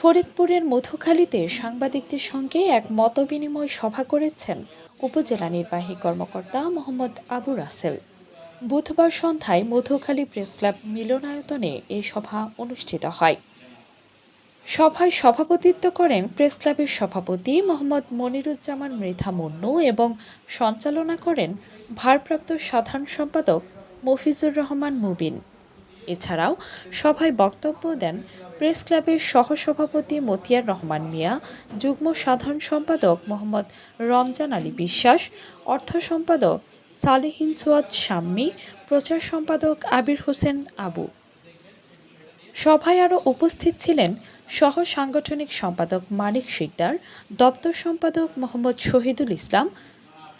ফরিদপুরের মধুখালীতে সাংবাদিকদের সঙ্গে এক মতবিনিময় সভা করেছেন উপজেলা নির্বাহী কর্মকর্তা মোহাম্মদ আবু রাসেল। বুধবার সন্ধ্যায় মধুখালী প্রেসক্লাব মিলনায়তনে এই সভা অনুষ্ঠিত হয়। সভায় সভাপতিত্ব করেন প্রেসক্লাবের সভাপতি মোহাম্মদ মনিরুজ্জামান মৃধা মুন্নু এবং সঞ্চালনা করেন ভারপ্রাপ্ত সাধারণ সম্পাদক মফিজুর রহমান মুবিন। এছাড়াও সভায় বক্তব্য দেন প্রেস ক্লাবের সহসভাপতি মতিয়ার রহমান মিয়া, যুগ্ম সাধারণ সম্পাদক মোহাম্মদ রমজান আলী বিশ্বাস, অর্থ সম্পাদক সালেহিন সোয়াদ শাম্মী, প্রচার সম্পাদক আবির হোসেন আবু। সভায় আরও উপস্থিত ছিলেন সহ সাংগঠনিক সম্পাদক মানিক শিকদার, দপ্তর সম্পাদক মোহাম্মদ শহীদুল ইসলাম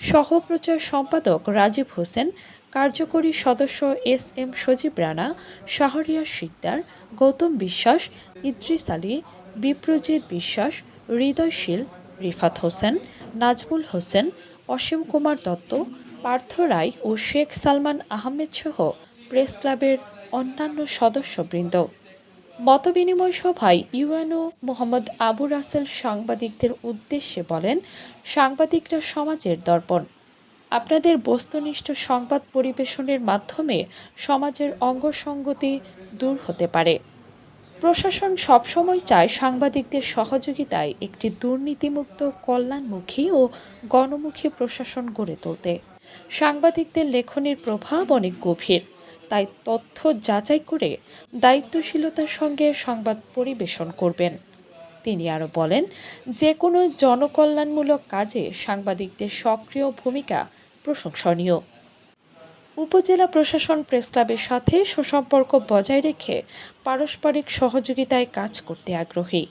সহপ্রচার সম্পাদক রাজীব হোসেন, কার্যকরী সদস্য এস এম সজীব রানা শাহরিয়া শিকদার, গৌতম বিশ্বাস, ইদ্রিস আলী, বিপ্রজিৎ বিশ্বাস, হৃদয়শীল রিফাত হোসেন, নাজমুল হোসেন, অসীম কুমার দত্ত, পার্থ রায় ও শেখ সালমান আহমেদ সহ প্রেস ক্লাবের অন্যান্য সদস্যবৃন্দ। মতবিনিময় সভায় ইউএনও মোহাম্মদ আবু রাসেল সাংবাদিকদের উদ্দেশ্যে বলেন, সাংবাদিকরা সমাজের দর্পণ। আপনাদের বস্তুনিষ্ঠ সংবাদ পরিবেশনের মাধ্যমে সমাজের অঙ্গসঙ্গতি দূর হতে পারে। প্রশাসন সবসময় চায় সাংবাদিকদের সহযোগিতায় একটি দুর্নীতিমুক্ত, কল্যাণমুখী ও গণমুখী প্রশাসন গড়ে তুলতে। সাংবাদিকদের লেখনির প্রভাব অনেক গভীর, তাই তথ্য যাচাই করে দায়িত্বশীলতার সঙ্গে সংবাদ পরিবেশন করবেন। তিনি আরও বলেন যে কোনো জনকল্যাণমূলক কাজে সাংবাদিকদের সক্রিয় ভূমিকা প্রশংসনীয়। উপজেলা প্রশাসন প্রেসক্লাবের সাথে সুসম্পর্ক বজায় রেখে পারস্পরিক সহযোগিতায় কাজ করতে আগ্রহী।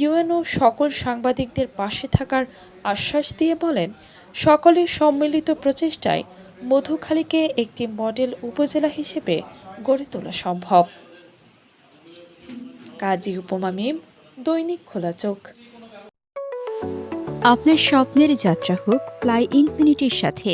ইউএনও সকল সাংবাদিকদের পাশে থাকার আশ্বাস দিয়ে বলেন, সকলের সম্মিলিত প্রচেষ্টায় মধুখালীকে একটি মডেল উপজেলা হিসেবে গড়ে তোলা সম্ভব। কাজী উপমা মিম, দৈনিক খোলা চোখ। আপনার স্বপ্নের যাত্রা হোক, ফ্লাই ইনফিনিটির সাথে